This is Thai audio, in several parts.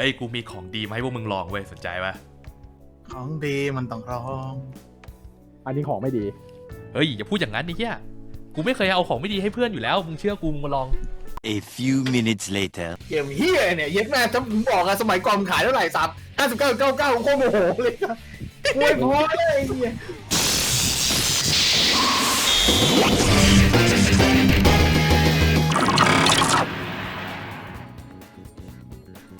อ้ยกูมีของดีมาให้พวกมึงลองเว้ยสนใจปะของดีมันต้องร้อง อันนี้ของไม่ดี เฮ้ยอย่าพูดอย่างนั้นนี่เฮียกูไม่เคยเอาของไม่ดีให้เพื่อนอยู่แล้วมึงเชื่อกูมึงมาลอง A few minutes later. เกมเฮียเนี่ยเย็ดแม่จะบอกอะสมัยก่อนขายเท่าไหร่สับห้าสิบเก้าเก้าเก้าโคตรโมโหเลยโวยพอเลยไอ้เฮีย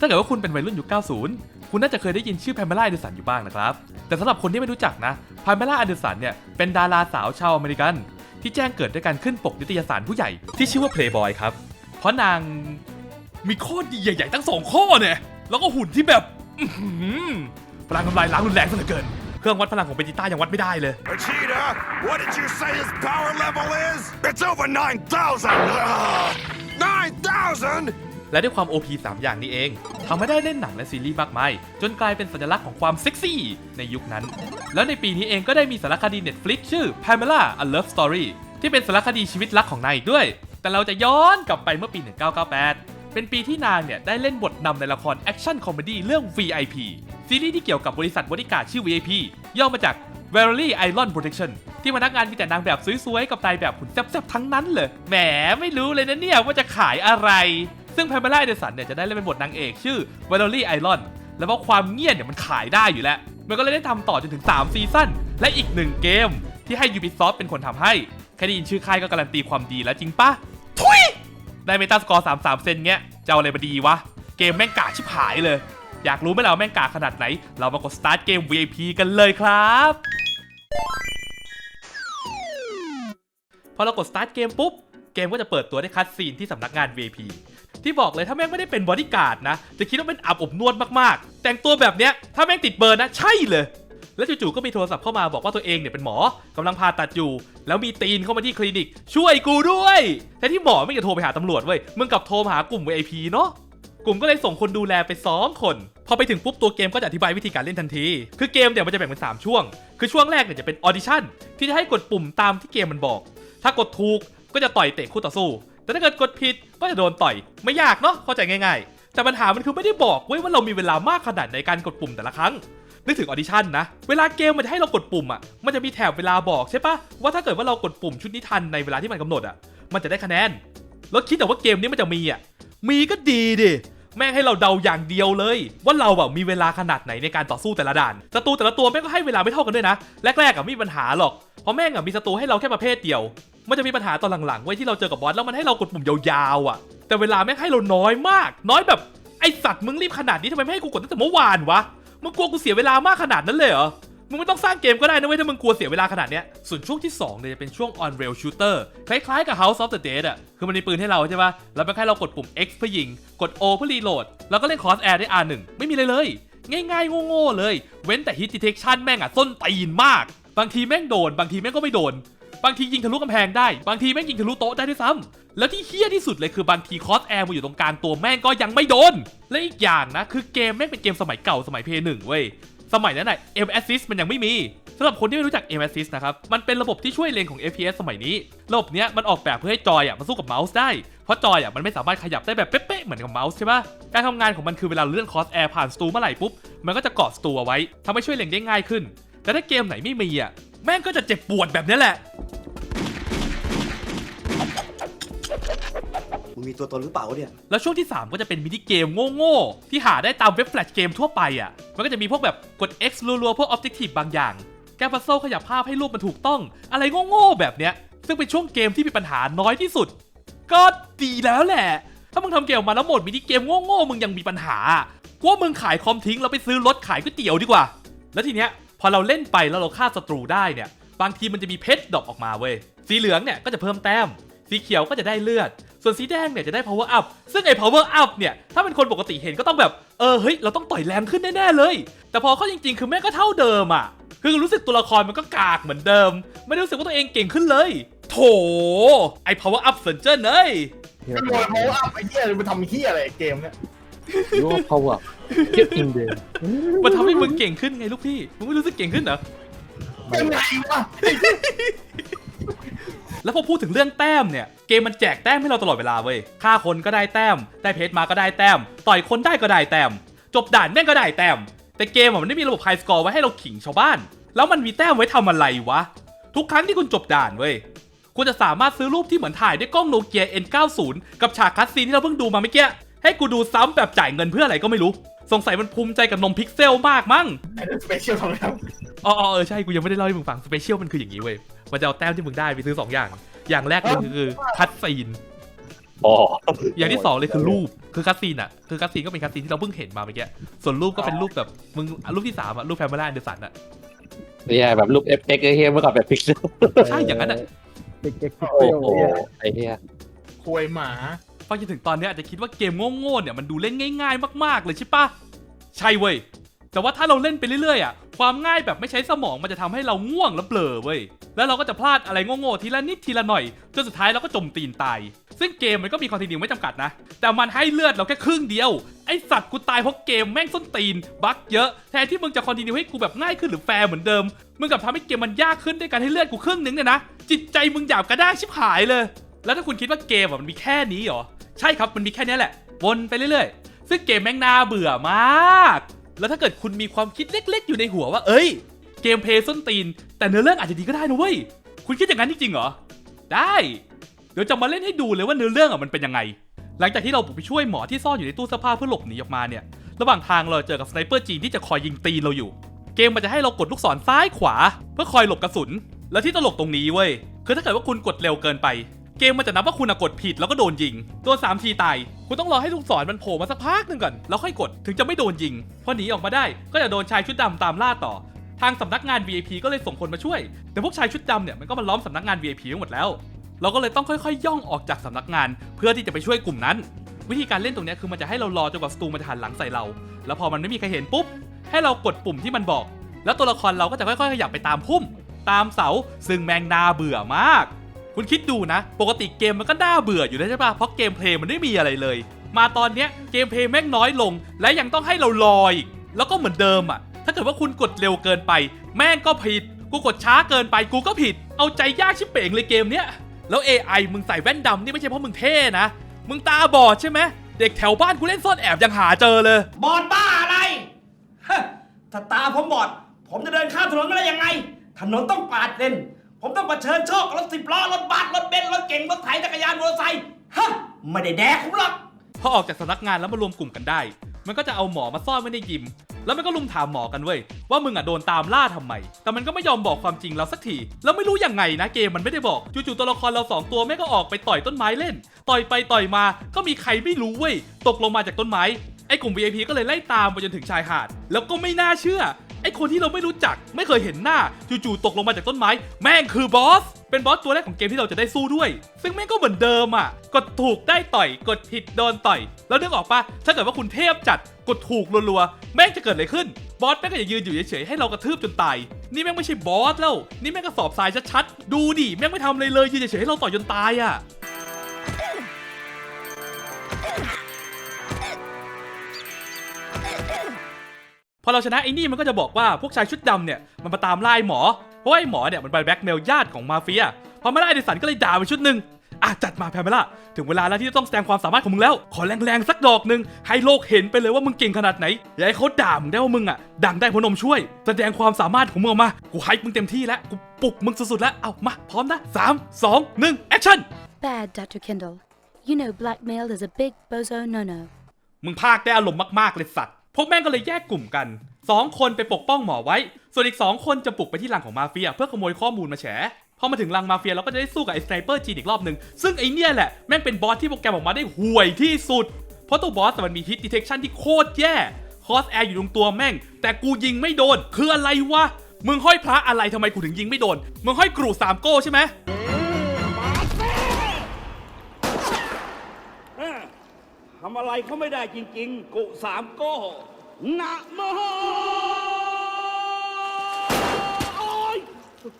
ถ้าเกิดว่าคุณเป็นวัยรุ่นยุค 90 คุณน่าจะเคยได้ยินชื่อแพมเมล่าอเดอสันอยู่บ้างนะครับ แต่สำหรับคนที่ไม่รู้จักนะแพมเมล่าอเดอสันเนี่ยเป็นดาราสาวชาวอเมริกัน ที่แจ้งเกิดด้วยการขึ้นปกนิตยสารผู้ใหญ่ที่ชื่อว่า Playboy ครับ เพราะนางมีข้อดีใหญ่ๆตั้งสองข้อเนี่ยแล้วก็หุ่นที่แบบพลังทำลายล้างรุนแรงซะเหลือเกินเครื่องวัดพลังของเบจิต้ายังวัดไม่ได้เลย Vegeta, what did you say his power level is? It's over 9,000! 9,000? และด้วยความ OP 3 อย่างนี้เองทำให้ได้เล่นหนังและซีรีส์มากมาย จนกลายเป็นสัญลักษณ์ของความเซ็กซี่ในยุคนั้น แล้วในปีนี้เองก็ได้มีสารคดี Netflix ชื่อ Pamela A Love Story ที่เป็นสารคดีชีวิตรักของนายอีกด้วย แต่เราจะย้อนกลับไปเมื่อปี 1998 เป็นปีที่นางเนี่ยได้เล่นบทนำในละครแอคชั่นคอมเมดี้เรื่อง VIP ซีรีส์ที่เกี่ยวกับบริษัทบริการชื่อ VIP ย่อมาจาก Valerie Iron Protection ที่พนักงานมีแต่นางแบบสวยๆ กับนายแบบหุ่นแซ่บๆ ทั้งนั้นเลย แหมไม่รู้เลยนะเนี่ยว่าจะขายอะไร ซึ่งแพมเ l ล่าเดสันเนี่ยจะได้เล่นเป็นบทนางเอกชื่อ Valerie Iron แล้วเพราะความเงียบเนี่ยมันขายได้อยู่แล้ว มันก็เลยได้ทำต่อจนถึง 3 ซีซั่นและอีกหนึ่งเกม ที่ให้ Ubisoft เป็นคนทำให้ แค่ได้ยินชื่อค่ายก็การันตีความดีแล้วจริงปะทุยได้เมตาสกอร์33เซนเงี้ยจะเอาอะไรมาดีวะ เกมแม่งกาชิบหายเลย อยากรู้ไหมล่ะว่าแม่งกาขนาดไหน เรามากดสตาร์ทเกม VIP กันเลยครับพอเรากด start เกมปุ๊บ เกมก็จะเปิดตัวได้วยคัดซีนที่สำนักงาน VIP ที่บอกเลยถ้าแม่งไม่ได้เป็นบอดี้การ์ดนะ จะคิดว่าเป็นอับอบนวดมากๆ แต่งตัวแบบเนี้ยถ้าแม่งติดเบอร์นะ ใช่เลย แล้วจู่ๆก็มีโทรศัพท์เข้ามาบอกว่าตัวเองเนี่ยเป็นหมอกำลังผ่าตัดอยู่ แล้วมีตีนเข้ามาที่คลินิก ช่วยกูด้วยแต่ที่หมอไม่จะโทรไปหาตำรวจเว้ยมึงกลับโทรหากลุ่ม VIP เนาะกลุ่มก็เลยส่งคนดูแลไป2คน พอไปถึงปุ๊บตัวเกมก็จะอธิบายวิธีการเล่นทันที คือเกมเดี๋ยวมันจะแบ่งเป็น 3 ช่วง คือช่วงแรกเนี่ยจะเป็นออดิชั่นที่จะให้กดปุ่มตามที่เกมมันบอก ถ้ากดถูกก็จะต่อยเตะคู่ต่อสู้ แต่ถ้าเกิดกดผิดก็จะโดนต่อย ไม่ยากเนาะเข้าใจง่ายๆ แต่ปัญหามันคือไม่ได้บอกเว้ยว่าเรามีเวลามากขนาดในการกดปุ่มแต่ละครั้งนึกถึงออดิชั่นนะ เวลาเกมมันจะให้เรากดปุ่มอะ มันจะมีแถบเวลาบอกใช่ปะว่าถ้าเกิดว่าเรากดปุ่มชุดนี้ทันในเวลาที่มันกำหนดอะ มันจะได้คะแนน แล้วคิดแต่ว่าเกมนี้มันจะมีอะ มีก็ดีดิ แม่งให้เราเดาอย่างเดียวเลย ว่าเราแบบมีเวลาขนาดไหนในการต่อสู้แต่ละด่าน ศัตรูแต่ละตัวแม่งก็ให้เวลาไม่เท่ากันด้วยนะ แรกๆอะไม่มีปัญหาหรอก เพราะแม่งอะมีศัตรูให้เราแค่ประเภทเดียว มันจะมีปัญหาตอนหลังๆไว้ที่เราเจอกับบอสแล้วมันให้เรากดปุ่มยาวๆอะ แต่เวลาแม่งให้เราน้อยมาก น้อยแบบไอสัตว์มึงรีบขนาดนี้ทำไมไม่ให้กูกดตั้งแต่เมื่อวานวะมึงกลัวกูเสียเวลามากขนาดนั้นเลยเหรอมึงไม่ต้องสร้างเกมก็ได้นะเว้ยถ้ามึงกลัวเสียเวลาขนาดเนี้ย ส่วนช่วงที่2เนี่ยจะเป็นช่วง on rail shooter คล้ายๆกับ House of the Dead อะ คือมันมีปืนให้เราใช่ปะแล้วมันแค่เรากดปุ่ม X เพื่อยิง กด O เพื่อรีโหลด แล้วก็เล่น cross air ได้ R1 ไม่มีเลยเลย ง่ายๆโง่ๆเลย เว้นแต่ hit detection แม่งอะส้นตีนมาก บางทีแม่งโดน บางทีแม่งก็ไม่โดน บางทียิงทะลุกำแพงได้ บางทีแม่งยิงทะลุโต๊ะได้ด้วยซ้ำแล้วที่เฮี้ยที่สุดเลยคือบางทีคอสแอร์มาอยู่ตรงกลางตัวแม่งก็ยังไม่โดน และอีกอย่างนะคือเกมแม่งเป็นเกมสมัยเก่าสมัยเพย์หนึ่งเว้ยสมัยนั้นน่ะ M Assist มันยังไม่มีสำหรับคนที่ไม่รู้จัก M Assist นะครับ มันเป็นระบบที่ช่วยเลงของ FPS สมัยนี้ ระบบเนี้ยมันออกแบบเพื่อให้จอยอะมาสู้กับเมาส์ได้ เพราะจอยอะมันไม่สามารถขยับได้แบบเป๊ะๆเหมือนกับเมาส์ใช่ปะการทำงานของมันคือเวลาเลื่อนคอสแอร์ผ่านสตูเมื่อไหร่ปุ๊บ มันก็จะเกาะสตูเอาไว้ทำให้ช่วยเลงได้ง่ายขึ้น แต่ถ้าเกมไหนไม่มีอะ แม่งก็จะเจ็บปวดแบบนี้แหละ มึงมีตัวตนหรือเปล่าวะเนี่ยแล้วช่วงที่ 3 ก็จะเป็นมินิเกมโง่ๆ ที่หาได้ตามเว็บแฟลชเกมทั่วไปอะ มันก็จะมีพวกแบบกด X รัวๆพวก Objective บางอย่าง แก้พัซเซิลขยับภาพให้รูปมันถูกต้อง อะไรโง่ๆแบบเนี้ย ซึ่งเป็นช่วงเกมที่มีปัญหาน้อยที่สุด ก็ดีแล้วแหละ ถ้ามึงทำเกมออกมาแล้วโหมดมินิเกมโง่ๆมึงยังมีปัญหากูว่ามึงขายคอมทิ้งแล้วไปซื้อรถขายก๋วยเตี๋ยวดีกว่า แล้วทีเนี้ย พอเราเล่นไปแล้วเราฆ่าศัตรูได้เนี่ย บางทีมันจะมีเพชรดรอปออกมาเว้ย สีเหลืองเนี่ยก็จะเพิ่มแต้ม สีเขียวก็จะได้เลือด ส่วนสีแดงเนี่ยจะได้ power up ซึ่งไอ้ power up เนี่ย ถ้าเป็นคนปกติเห็นก็ต้องแบบ เออ เฮ้ย เราต้องต่อยแรงขึ้นแน่ๆเลย แต่พอเข้าจริง ๆ คือแม่งก็เท่าเดิมอะ คือรู้สึกตัวละครมันก็กากเหมือนเดิม ไม่ได้รู้สึกว่าตัวเองเก่งขึ้นเลย โถ ไอ้ power up เซินเจิ้นเอ้ยก็โวยโมอัพไอ้เฮียมันทำเฮียอะไรเกมเนี่ยยูพาว เวอร์เก็ตอินเดย์มันทำให้มึงเก่งขึ้นไงลูกพี่ มึงไม่รู้สึกเก่งขึ้นเหรอ ยังไงวะแล้วพอพูดถึงเรื่องแต้มเนี่ย เกมมันแจกแต้มให้เราตลอดเวลาเว้ย ฆ่าคนก็ได้แต้ม ได้เพชรมาก็ได้แต้ม ต่อยคนได้ก็ได้แต้ม จบด่านแม่งก็ได้แต้ม แต่เกมอะมันไม่มีระบบไฮสกอร์ไว้ให้เราขิงชาวบ้าน แล้วมันมีแต้มไว้ทำอะไรวะ ทุกครั้งที่คุณจบด่านเว้ย คุณจะสามารถซื้อรูปที่เหมือนถ่ายด้วยกล้องโนเกีย N90 กับฉากคัสซีนที่เราเพิ่งดูมาเมื่อกี้ ให้กูดูซ้ำแบบจ่ายเงินเพื่ออะไรก็ไม่รู้ สงสัยมันภูมิใจกับนมพิกเซลมากมั้งไอ้นั่นสเปเชียลของเราอ๋ออ๋อเออใช่กูยังไม่ได้เล่าให้มึงฟังสเปเชียลมันคืออย่างนี้เว้ยมันจะเอาแต้มที่มึงได้ไปซื้อ2อย่าง อย่างแรกเลยคือคัตซีน อ๋ออย่างที่สองเลยคือรูปคือคัตซีนอะคือคัตซีนก็เป็นคัตซีนที่เราเพิ่งเห็นมาเมื่อกี้ส่วนรูปก็เป็นรูปแบบมึงรูปที่สามอะรูปแพมเบล่าแอนเดอร์สันอะไม่ใช่แบบรูป FX ไอ้เฮียเมื่อก่อนแบบพิกเซลใช่อย่างนั้นอะเอ็กเอ็กโอ้โอ้โหไอ้เฮียควยหมา ฟังจนถึงตอนนี้อาจจะคิดว่าเกมโง่ๆเนี่ยมันดูเล่นง่าย ๆ มากๆเลยใช่ปะใช่เว้ยแต่ว่าถ้าเราเล่นไปเรื่อยๆอะความง่ายแบบไม่ใช้สมองมันจะทำให้เราง่วงและเบลอเว้ยแล้วเราก็จะพลาดอะไรโง่ๆทีละนิดทีละหน่อยจนสุดท้ายเราก็จมตีนตาย ซึ่งเกมมันก็มีคอนติเนียไม่จำกัดนะ แต่มันให้เลือดเราแค่ครึ่งเดียว ไอสัตว์กูตายเพราะเกมแม่งส้นตีน บั๊กเยอะแทนที่มึงจะคอนติเนียให้กูแบบง่ายขึ้นหรือแฟร์เหมือนเดิมมึงกลับทำให้เกมมันยากขึ้นด้วยการให้เลือดกูครึ่งนึงเนี่ยนะจิตใจมึงหยาบกระด้างชิบหายเลย แล้วถ้าคุณคิดว่าเกมอะมันมีแค่นี้เหรอ ใช่ครับมันมีแค่นี้แหละ วนไปเรื่อยๆ ซึ่งเกมแม่งน่าเบื่อมาก แล้วถ้าเกิดคุณมีความคิดเล็ก ๆ อยู่ในหัวว่า เอ้ย เกมเพลย์ส้นตีน แต่เนื้อเรื่องอาจจะดีก็ได้นะเว้ย คุณคิดอย่างนั้นจริงๆเหรอ ได้ เดี๋ยวจะมาเล่นให้ดูเลยว่าเนื้อเรื่องอะมันเป็นยังไง หลังจากที่เราบุกไปช่วยหมอที่ซ่อนอยู่ในตู้เสื้อผ้าเพื่อหลบหนีออกมาเนี่ย ระหว่างทางเราเจอกับสไนเปอร์จีนที่จะคอยยิงตีนเราอยู่ เกมมันจะให้เรากดลูกศรซ้ายขวา เพื่อคอยหลบกระสุน แล้วที่ตลกตรงนี้เว้ย คือถ้าเกิดว่าคุณกดเร็วเกินไป เกมมันจะนับว่าคุณกดผิดแล้วก็โดนยิงตัว3ทีตาย คุณต้องรอให้ลูกศรมันโผล่มาสักพักหนึ่งก่อน แล้วค่อยกดถึงจะไม่โดนยิง พอหนีออกมาได้ก็จะโดนชายชุดดำตามล่าต่อ ทางสำนักงาน VIP ก็เลยส่งคนมาช่วย แต่พวกชายชุดดำเนี่ยมันก็มาล้อมสำนักงาน VIP ไว้หมดแล้ว เราก็เลยต้องค่อยๆ ย่องออกจากสำนักงาน เพื่อที่จะไปช่วยกลุ่มนั้น วิธีการเล่นตรงนี้คือมันจะให้เรารอจนกว่าศัตรูมันจะหันหลังใส่เรา แล้วพอมันไม่มีใครเห็นปุ๊บ ให้เรากดปุ่มที่มันบอก แล้วตัวละครเราก็จะค่อยๆ ขยับไปตามพุ่ม ตามเสา ซึ่งแมงนาเบื่อมาก คุณคิดดูนะ ปกติเกมมันก็น่าเบื่ออยู่แล้วใช่ปะเพราะเกมเพลย์มันไม่มีอะไรเลย มาตอนเนี้ยเกมเพลย์แม่งน้อยลง และยังต้องให้เรารออีกแล้วก็เหมือนเดิมอะ ถ้าเกิดว่าคุณกดเร็วเกินไป แม่งก็ผิด กูกดช้าเกินไปกูก็ผิด เอาใจยากชิบเป่งเลยเกมเนี้ย แล้ว AI มึงใส่แว่นดำนี่ไม่ใช่เพราะมึงเท่นะ มึงตาบอดใช่ไหมเด็กแถวบ้านกูเล่นซ่อนแอบยังหาเจอเลย บอดบ้าอะไรฮะถ้าตาผมบอด ผมจะเดินข้ามถนนมาได้ยังไง ถนนต้องปาดเลน ผมต้องเผชิญโชคกับรถสิบล้อรถบัสรถเบนซ์รถเก๋งรถไถจักรยานมอเตอร์ไซค์ฮะไม่ได้แดกผมหรอก พอออกจากสำนักงานแล้วมารวมกลุ่มกันได้ มันก็จะเอาหมอมาซ่อนไว้ในยิม แล้วมันก็ลุมถามหมอกันเว้ยว่ามึงอะโดนตามล่าทำไม แต่มันก็ไม่ยอมบอกความจริงเราสักที แล้วไม่รู้ยังไงนะเกมมันไม่ได้บอกจู่ๆตัวละครเราสองตัวแม่งก็ออกไปต่อยต้นไม้เล่น ต่อยไปต่อยมา ก็มีใครไม่รู้เว้ยตกลงมาจากต้นไม้ ไอ้กลุ่ม VIP ก็เลยไล่ตามไปจนถึงชายหาด แล้วก็ไม่น่าเชื่อ คนที่เราไม่รู้จักไม่เคยเห็นหน้าจู่ๆตกลงมาจากต้นไม้ แม่งคือบอส เป็นบอสตัวแรกของเกมที่เราจะได้สู้ด้วย ซึ่งแม่งก็เหมือนเดิมอะ กดถูกได้ต่อย กดผิดโดนต่อย แล้วนึกออกปะถ้าเกิดว่าคุณเทพจัดกดถูกรัวๆแม่งจะเกิดอะไรขึ้นบอสแม่งก็จะยืนอยู่เฉยๆให้เรากระทืบจนตายนี่แม่งไม่ใช่บอสแล้ว นี่แม่งกระสอบทรายชัดๆดูดิแม่งไม่ทำอะไรเลยยืนเฉยๆให้เราต่อยจนตายอะ อเราชนะไอ้นี่มันก็จะบอกว่าพวกชายชุดดำเนี่ยมันมาตามล่าไอ้หมอเพราะว่าไอ้หมอเนี่ยมันไปแบล็กเมลญาติของมาเฟียพอมาไล่ไอดิสันก็เลยด่าไปชุดหนึ่งอะจัดมาแพมเมล่าถึงเวลาแล้วที่จะต้องแสดงความสามารถของมึงแล้ว ขอแรงๆสักดอกหนึ่งให้โลกเห็นไปเลยว่ามึงเก่งขนาดไหนอย่าให้เขาด่ามึงได้ว่ามึงอะดังได้เพราะนมช่วย แสดงความสามารถของมึงออกมากูไฮป์มึงเต็มที่แล้วกูปลุกมึงสุดๆแล้วเอามาพร้อมนะสามสองหนึ่งแอคชั่น Bad, Dr. Kendall. You know blackmail is a big bozo no-no. มึงพากได้อารมณ์มากๆเลยสัตว์ พวกแม่งก็เลยแยกกลุ่มกัน 2 คนไปปกป้องหมอไว้ ส่วนอีก 2 คนจะปลุกไปที่รังของมาเฟีย เพื่อขโมยข้อมูลมาแฉพอมาถึงรังมาเฟียเราก็จะได้สู้กับไอ้สไนเปอร์จีนอีกรอบหนึ่งซึ่งไอเนี่ยแหละแม่งเป็นบอสที่โปรแกรมออกมาได้ห่วยที่สุด เพราะตัวบอสมันมีฮิตดีเทคชันที่โคตรแย่คอสแอร์อยู่ตรงตัวแม่ง แต่กูยิงไม่โดน คืออะไรวะมึงห้อยพระอะไรทำไมกูถึงยิงไม่โดนมึงห้อยกรูสามโก้ใช่ไหมำอะไรเขาไม่ได้จริง ๆ กุสามโก้นะโมโอ้ย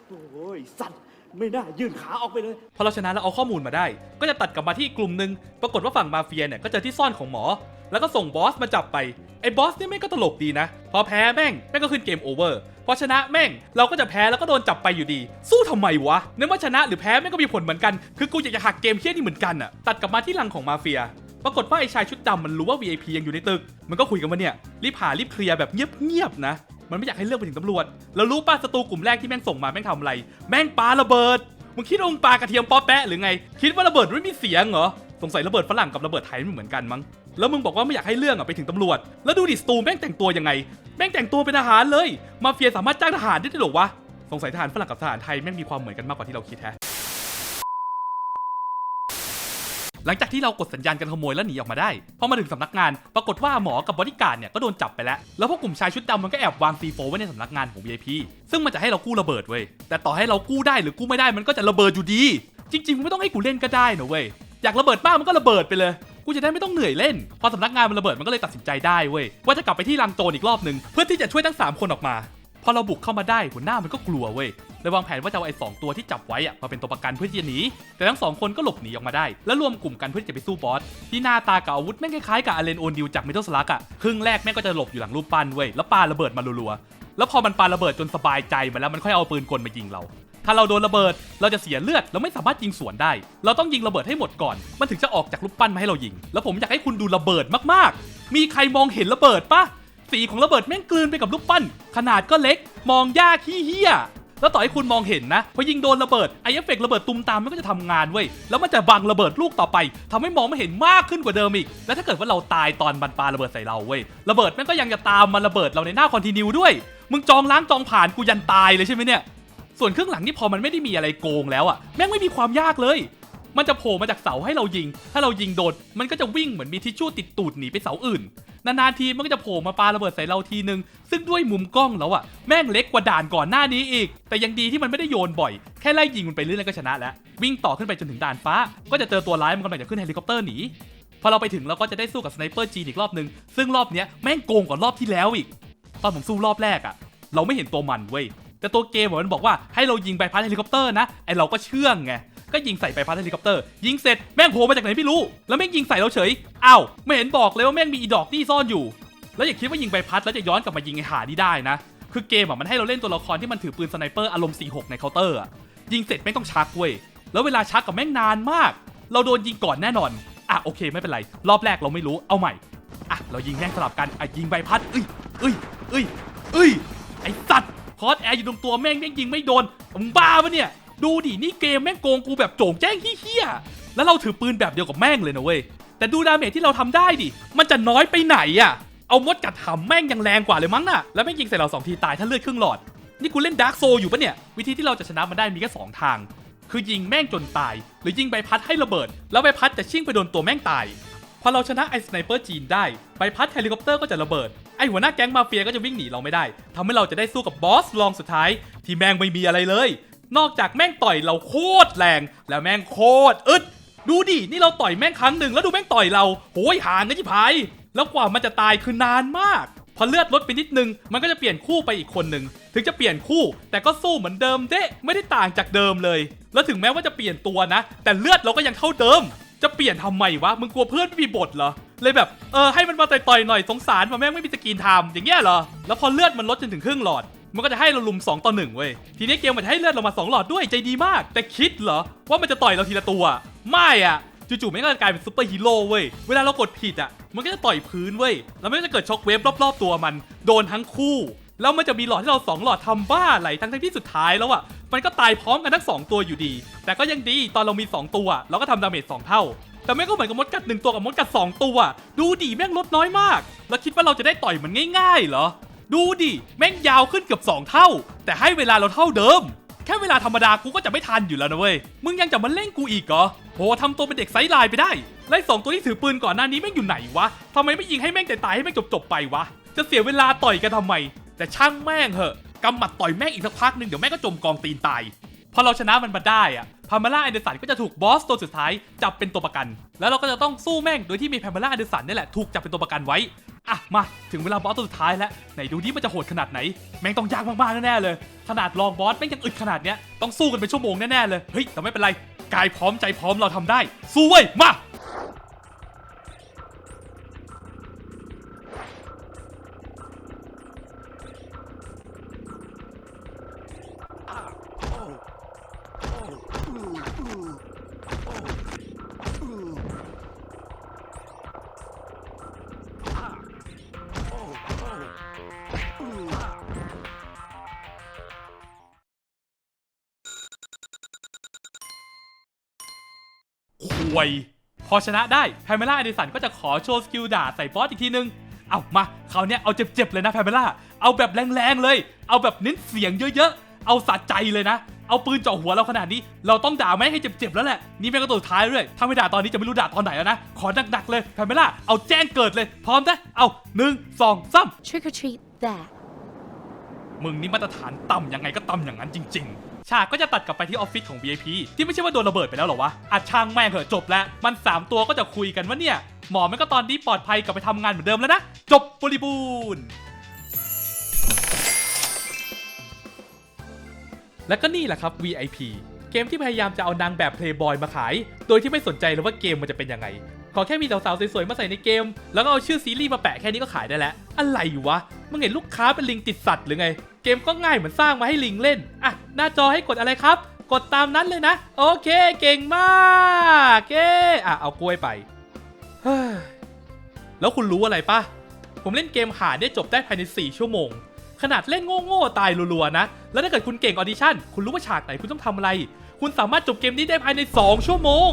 โอ้ยสัตว์ไม่น่ายื่นขาออกไปเลยพอเราชนะแล้วเอาข้อมูลมาได้ ก็จะตัดกลับมาที่กลุ่มหนึ่งปรากฏว่าฝั่งมาเฟียเนี่ยก็เจอที่ซ่อนของหมอ แล้วก็ส่งบอสมาจับไป ไอ้บอสนี่แม่งก็ตลกดีนะ พอแพ้แม่งแม่งก็ขึ้นเกมโอเวอร์ พอชนะแม่งเราก็จะแพ้แล้วก็โดนจับไปอยู่ดี สู้ทำไมวะในเมื่อชนะหรือแพ้แม่งก็มีผลเหมือนกัน คือกูอยากจะหักเกมเที่ยนี่เหมือนกันอะตัดกลับมาที่รังของมาเฟีย ปรากฏว่าไอ้ชายชุดดำมันรู้ว่า VIP ยังอยู่ในตึก มันก็คุยกันว่าเนี่ยรีบหารีบเคลียร์แบบเงียบๆนะ มันไม่อยากให้เรื่องไปถึงตำรวจ แล้วรู้ป่ะศัตรูกลุ่มแรกที่แม่งส่งมาแม่งทำอะไร แม่งปาระเบิด มึงคิดว่ามึงปากระเทียมป๊อปแปะหรือไง คิดว่าระเบิดไม่มีเสียงเหรอ สงสัยระเบิดฝรั่งกับระเบิดไทยไมันเหมือนกันมั้ง แล้วมึงบอกว่าไม่อยากให้เรื่องอะไปถึงตำรวจ แล้วดูดิสตูแม่งแต่งตัวยังไง แม่งแต่งตัวเป็นทหารเลย มาเฟียสามารถจ้างทหารได้ด้วยเหรอวะ สงสัยทหารฝรั่งกับทหารไทยแม่งมีความเหมือนกันมากกว่าที่เราคิดแฮะ หลังจากที่เรากดสัญญาณการขโมยแล้วหนีออกมาได้พอมาถึงสำนักงานปรากฏว่าหมอกับบริการเนี่ยก็โดนจับไปแล้ว แล้วพวกกลุ่มชายชุดดำมันก็แอบวาง C4 ไว้ในสำนักงานของ VIP ซึ่งมันจะให้เรากู้ระเบิดเว้ยแต่ต่อให้เรากู้ได้หรือกู้ไม่ได้มันก็จะระเบิดอยู่ดี จริงๆมึงไม่ต้องให้กูเล่นก็ได้นะเว้ยอยากระเบิดบ้างมันก็ระเบิดไปเลยกูจะได้ไม่ต้องเหนื่อยเล่น พอสำนักงานมันระเบิดมันก็เลยตัดสินใจได้เว้ยว่าจะกลับไปที่ลังโจรอีกรอบหนึ่งเพื่อที่จะช่วยทั้งสามคนออกมา พอเราบุกเข้ามาได้หัวหน้ามันก็กลัวเว้ยเลยวางแผนว่าจะเอาไอ้สองตัวที่จับไว้อะมาเป็นตัวประกันเพื่อที่จะหนี แต่ทั้งสองคนก็หลบหนีออกมาได้ แล้วรวมกลุ่มกันเพื่อที่จะไปสู้บอส ที่หน้าตากับอาวุธแม่งคล้ายๆกับอเลนโอนดิวจากเมทัลสลักอะครึ่งแรกแม่งก็จะหลบอยู่หลังรูปปั้นเว้ย แล้วปาระเบิดมารัวๆ แล้วพอมันปาระเบิดจนสบายใจมาแล้วมันค่อยเอาปืนกลมายิงเรา ถ้าเราโดนระเบิดเราจะเสียเลือดเราไม่สามารถยิงสวนได้ เราต้องยิงระเบิดให้หมดก่อน มันถึงจะออกจากรูปปั้นมาให้เรายิง แล้วผมอยากให้คุณดูระเบิดมากๆ มีใครมองเห็นระเบิดปะ สีของระเบิดแม่งกลืนไปกับรูปปั้น ขนาดก็เล็ก มองยากขี้เหี้ยแล้วต่อให้คุณมองเห็นนะพอยิงโดนระเบิดไอเอฟเฟกต์ระเบิดตุมตามมันก็จะทำงานเว้ยแล้วมันจะบังระเบิดลูกต่อไปทำให้มองไม่เห็นมากขึ้นกว่าเดิมอีก แล้วถ้าเกิดว่าเราตายตอนบันปาระเบิดใส่เราเว้ยระเบิดแม่งก็ยังจะตามมาระเบิดเราในหน้าคอนติเนียด้วย มึงจองล้างจองผ่านกูยันตายเลยใช่ไหมเนี่ยส่วนเครื่องหลังนี่พอมันไม่ได้มีอะไรโกงแล้วอะแม่งไม่มีความยากเลย มันจะโผล่มาจากเสาให้เรายิง ถ้าเรายิงโดนมันก็จะวิ่งเหมือนมีทิชชู่ติดตูดหนีไปเสาอื่น นานๆทีมันก็จะโผล่มาปาระเบิดใส่เราทีนึง ซึ่งด้วยมุมกล้องแล้วอะแม่งเล็กกว่าด่านก่อนหน้านี้อีก แต่ยังดีที่มันไม่ได้โยนบ่อย แค่ไล่ยิงมันไปเรื่อยๆก็ชนะแล้ว วิ่งต่อขึ้นไปจนถึงด่านฟ้า ก็จะเจอตัวร้ายมันกำลังจะขึ้นเฮลิคอปเตอร์หนีพอเราไปถึงเราก็จะได้สู้กับสไนเปอร์จีนอีกรอบนึง ซึ่งรอบเนี้ยแม่งโกงกว่ารอบที่แล้วอีก ตอนผมสู้รอบแรกอะเราไม่เห็นตัวมันเว้ยแต่ตัวเกมมันบอกว่าให้เรายิงใบพัดเฮลิคอปเตอร์นะไอเราก็เชื่องไง ก็ยิงใส่ใบพัดเฮลิคอปเตอร์ยิงเสร็จแม่งโผล่มาจากไหนไม่รู้ แล้วแม่งยิงใส่เราเฉยอ้าวไม่เห็นบอกเลยว่าแม่งมีอีดอกนี่ซ่อนอยู่ แล้วอย่าคิดว่ายิงใบพัดแล้วจะย้อนกลับมายิงไอหานี่ได้นะ คือเกมอะมันให้เราเล่นตัวละครที่มันถือปืนสไนเปอร์อารมณ์46ในเคาน์เตอร์อะยิงเสร็จแม่งต้องชักเว้ยแล้วเวลาชักกับแม่งนานมาก เราโดนยิงก่อนแน่นอนอะโอเคไม่เป็นไร รอบแรกเราไม่รู้เอาใหม่อะเรายิงแม่งสลับกันอะยิงใบพัดเอ้ยเอ้ยเอ้ยเอ้ยไอสัตว์คอสแอร์อยู่ตรงตัวแม่งแม่งยิงไม่โดนมึงบ้าปะเนี่ย ดูดินี่เกมแม่งโกงกูแบบโจ่งแจ้งเฮี้ยแล้วเราถือปืนแบบเดียวกับแม่งเลยนะเว้ย แต่ดูดาเมจที่เราทำได้ดิ มันจะน้อยไปไหนอะเอามดกัดหำแม่งยังแรงกว่าเลยมั้งน่ะ แล้วแม่งยิงใส่เราสองทีตายถ้าเลือดครึ่งหลอด นี่กูเล่นดาร์กโซอยู่ปะเนี่ย วิธีที่เราจะชนะมันได้มีแค่สองทาง คือยิงแม่งจนตาย หรือยิงใบพัดให้ระเบิด แล้วใบพัดจะชิ่งไปโดนตัวแม่งตาย พอเราชนะไอ้สไนเปอร์จีนได้ ใบพัดเฮลิคอปเตอร์ก็จะระเบิด ไอ้หัวหน้าแก๊งมาเฟียก็จะวิ่งหนีเราไม่ได้ทำให้เราจะได้สู้กับบอสลองสุดท้าย ที่แม่งไม่มีอะไรเลย นอกจากแม่งต่อยเราโคตรแรง แล้วแม่งโคตรอึดดูดิ นี่เราต่อยแม่งครั้งหนึ่งแล้วดูแม่งต่อยเราโหยห่างกันจิพายแล้วกว่ามันจะตายคือนานมาก พอเลือดลดไปนิดนึง มันก็จะเปลี่ยนคู่ไปอีกคนหนึ่ง ถึงจะเปลี่ยนคู่ แต่ก็สู้เหมือนเดิมเด้ไม่ได้ต่างจากเดิมเลย แล้วถึงแม้ว่าจะเปลี่ยนตัวนะ แต่เลือดเราก็ยังเท่าเดิม จะเปลี่ยนทำไมวะ มึงกลัวเพื่อนไม่มีบทเหรอ เลยแบบ เออ ให้มันมาต่อยๆหน่อยสงสารมันแม่งไม่มีสกรีนทม์อย่างเงี้ยเหรอ แล้วพอเลือดมันลดจนถึงครึ่งหลอด มันก็จะให้เราลุม2ต่อ1เว้ยทีนี้เกมมันจะให้เลือดเรามา 2 หลอดด้วยใจดีมาก แต่คิดเหรอ ว่ามันจะต่อยเราทีละตัวไม่อะจู่ๆแม่งก็กลายเป็นซูเปอร์ฮีโร่เว้ยเวลาเรากดผิดอะมันก็จะต่อยพื้นเว้ยแล้วมันก็จะเกิดช็อคเวฟรอบๆ ตัวมัน โดนทั้งคู่ แล้วมันจะมีหลอดที่เราสองหลอดทำบ้าอะไรทั้งที่สุดท้ายแล้วอะมันก็ตายพร้อมกันทั้งสองตัวอยู่ดี แต่ก็ยังดีตอนเรามี 2 ตัว เราก็ทำดาเมจ2เท่า แต่แม่งก็เหมือนกับมดกัดหนึ่งตัวกับมดกัด 2 ตัว ดูดิแม่งลดน้อยมาก แล้วคิดว่าเราจะได้ต่อยมันง่ายๆเหรอ ดูดิ แม่งยาวขึ้นเกือบ 2 เท่า แต่ให้เวลาเราเท่าเดิม แค่เวลาธรรมดากูก็จะไม่ทันอยู่แล้วนะเว้ย มึงยังจะมาเล่นกูอีกเหรอโหทำตัวเป็นเด็กไซส์ไลน์ไปได้ ไล่สองตัวที่ถือปืนก่อนหน้านี้แม่งอยู่ไหนวะทำไมไม่ยิงให้แม่งตายๆให้แม่งจบๆไปวะ จะเสียเวลาต่อยกันทำไม แต่ช่างแม่งเหอะกำหมัดต่อยแม่งอีกสักพักหนึ่งเดี๋ยวแม่งก็จมกองตีนตาย พอเราชนะมันมาได้อะพามาล่าแอนเดอร์สันก็จะถูกบอสตัวสุดท้ายจับเป็นตัวประกัน แล้วเราก็จะต้องสู้แม่งโดยที่มีพามาล่าแอนเดอร์สันนี่แหละถูกจับเป็นตัวประกันไว้อะมาถึงเวลาบอสตัวสุดท้ายแล้วไหนดูดิมันจะโหดขนาดไหน แม่งต้องยากมากๆแน่ๆเลย ขนาดลองบอสแม่งยังอึดขนาดเนี้ยต้องสู้กันเป็นชั่วโมงแน่ๆเลยเฮ้ยแต่ไม่เป็นไรกายพร้อมใจพร้อมเราทำได้ สู้เว้ยมา วย พอชนะได้แพมเมล่าอดิสันก็จะขอโชว์สกิลด่าใส่บอสอีกทีนึง เอามาคราวนี้เอาเจ็บๆเลยนะแพมเมล่า เอาแบบแรงๆเลย เอาแบบเน้นเสียงเยอะๆ เอาสะใจเลยนะ เอาปืนเจาะหัวเราขนาดนี้ เราต้องด่าไม่ให้เจ็บๆแล้วแหละ นี่แม่งก็ตัวท้ายด้วยถ้าไม่ด่าตอนนี้จะไม่รู้ด่าตอนไหนแล้วนะ ขอหนักๆเลยแพมเมล่า เอาแจ้งเกิดเลย พร้อมนะ เอาหนึ่งสองสาม Trick or treat that. มึงนี่มาตรฐานต่ำยังไงก็ต่ำอย่างนั้นจริง ๆ ฉากก็จะตัดกลับไปที่ออฟฟิศของ VIP ที่ไม่ใช่ว่าโดนระเบิดไปแล้วหรอวะอัดช่างแม่งเถอะจบแล้ว มัน 3 ตัวก็จะคุยกันว่าเนี่ย หมอมันก็ตอนนี้ปลอดภัยกลับไปทำงานเหมือนเดิมแล้วนะ จบบริบูรณ์และก็นี่แหละครับ VIP เกมที่พยายามจะเอานางแบบ Playboy มาขาย โดยที่ไม่สนใจเลยว่าเกมมันจะเป็นยังไง ขอแค่มีสาวๆสวยๆมาใส่ในเกม แล้วก็เอาชื่อซีรีส์มาแปะแค่นี้ก็ขายได้แล้ว อะไรวะ มึงเห็นลูกค้าเป็นลิงติดสัตว์หรือไง เกมก็ง่ายเหมือนสร้างมาให้ลิงเล่น อะ หน้าจอให้กดอะไรครับ กดตามนั้นเลยนะ โอเค เก่งมากเก้อะ เอากล้วยไป แล้วคุณรู้อะไรปะ ผมเล่นเกมหาได้จบได้ภายใน 4 ชั่วโมง ขนาดเล่นโง่ๆตายรัวๆนะ แล้วถ้าเกิดคุณเก่งออดิชั่น คุณรู้ว่าฉากไหนคุณต้องทำอะไร คุณสามารถจบเกมนี้ได้ภายใน 2 ชั่วโมง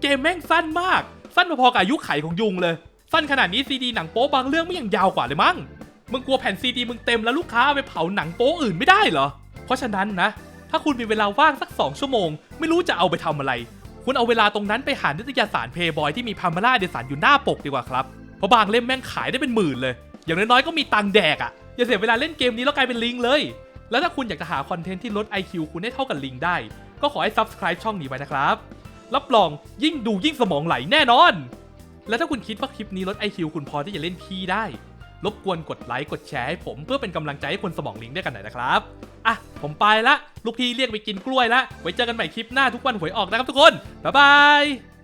เกมแม่งสั้นมาก สั้นพอๆกับอายุไขของยุงเลย สั้นขนาดนี้ซีดีหนังโป๊บางเรื่องไม่ยังยาวกว่าเลยมั้ง มึงกลัวแผ่นซีดีมึงเต็มแล้วลูกค้าไปเผาหนังโป๊อื่นไม่ได้เหรอ เพราะฉะนั้นนะ ถ้าคุณมีเวลาว่างสัก 2 ชั่วโมง ไม่รู้จะเอาไปทำอะไร คุณเอาเวลาตรงนั้นไปหานิตยสารเพย์บอยที่มีพามาร่าเดสันอยู่หน้าปกดีกว่าครับ เพราะบางเล่มแม่งขายได้เป็นหมื่นเลย อย่างน้อยๆก็มีตังแดกอะ่ะ อย่าเสียเวลาเล่นเกมนี้แล้วกลายเป็นลิงเลย แล้วถ้าคุณอยากจะหาคอนเทนต์ที่ลด IQ คุณให้เท่ากับลิงได้ ก็ขอให้ Subscribe ช่องนี้ไว้นะครับ รับรองยิ่งดูยิ่งสมองไหลแน่นอน และถ้าคุณคิดว่าคลิปนี้ลด IQ คุณพอที่จะเล่นขี้ได้ รบกวนกดไลค์กดแชร์ให้ผมเพื่อเป็นกำลังใจให้คนสมองลิงด้วยกันหน่อยนะครับอะผมไปละลูกพี่เรียกไปกินกล้วยละไว้เจอกันใหม่คลิปหน้าทุกวันหวยออกนะครับทุกคนบ๊ายบาย